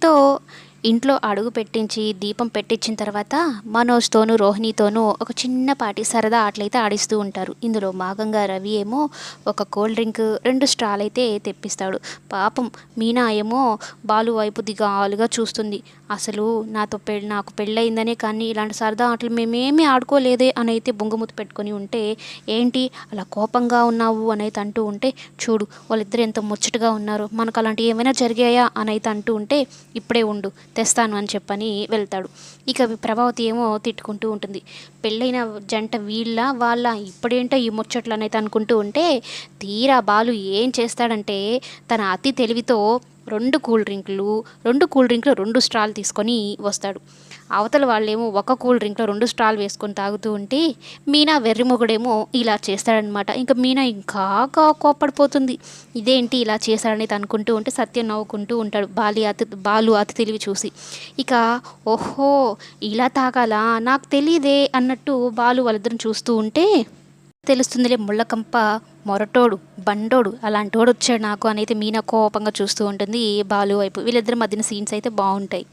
gitu. ఇంట్లో అడుగు పెట్టించి దీపం పెట్టించిన తర్వాత మనోజ్తోనూ రోహిణితోనూ ఒక చిన్నపాటి సరదా ఆటలైతే ఆడిస్తూ ఉంటారు. ఇందులో భాగంగా రవి ఏమో ఒక కూల్ డ్రింక్ రెండు స్ట్రాల్ అయితే తెప్పిస్తాడు. పాపం మీనా ఏమో బాలు వైపు దిగాలుగా చూస్తుంది. అసలు నాతో పెళ్ళి నాకు పెళ్ళయిందనే కానీ ఇలాంటి సరదా ఆటలు మేమేమీ ఆడుకోలేదే అని అయితే బొంగుముద్దు పెట్టుకొని ఉంటే ఏంటి అలా కోపంగా ఉన్నావు అనైతే అంటూ ఉంటే చూడు వాళ్ళిద్దరు ఎంత ముచ్చటగా ఉన్నారు మనకు అలాంటివి ఏమైనా జరిగాయా అనైతే అంటూ ఉంటే ఇప్పుడే ఉండు. తెస్తాను అని చెప్పని వెళ్తాడు. ఇక ప్రభావతి ఏమో తిట్టుకుంటూ ఉంటుంది. పెళ్ళైన జంట వీళ్ళ వాళ్ళ ఇప్పుడేంటో ఈ ముచ్చట్లు అనేది అనుకుంటూ ఉంటే తీరా బాలు ఏం చేస్తాడంటే తన అతి తెలివితో రెండు కూల్ డ్రింకులు రెండు కూల్ డ్రింక్లు రెండు స్ట్రాలు తీసుకొని వస్తాడు. అవతల వాళ్ళేమో ఒక కూల్ డ్రింక్లో రెండు స్టాల్ వేసుకొని తాగుతూ ఉంటే మీనా వెర్రిమొగుడేమో ఇలా చేస్తాడనమాట ఇంకా మీనా ఇంకా కోపడిపోతుంది కోప్పడిపోతుంది. ఇదేంటి ఇలా చేశాడనేది అనుకుంటూ ఉంటే సత్యం నవ్వుకుంటూ ఉంటాడు బాలి అతి బాలు అతి తెలివి చూసి. ఇక ఓహో ఇలా తాగాలా? నాకు తెలియదే అన్నట్టు బాలు వాళ్ళిద్దరిని చూస్తూ ఉంటే తెలుస్తుందిలే ముళ్ళకంప మొరటోడు బండోడు అలాంటోడు వచ్చాడు నాకు అనేది మీనా కోపంగా చూస్తూ ఉంటుంది బాలు వైపు. వీళ్ళిద్దరి మధ్యన సీన్స్ అయితే బాగుంటాయి.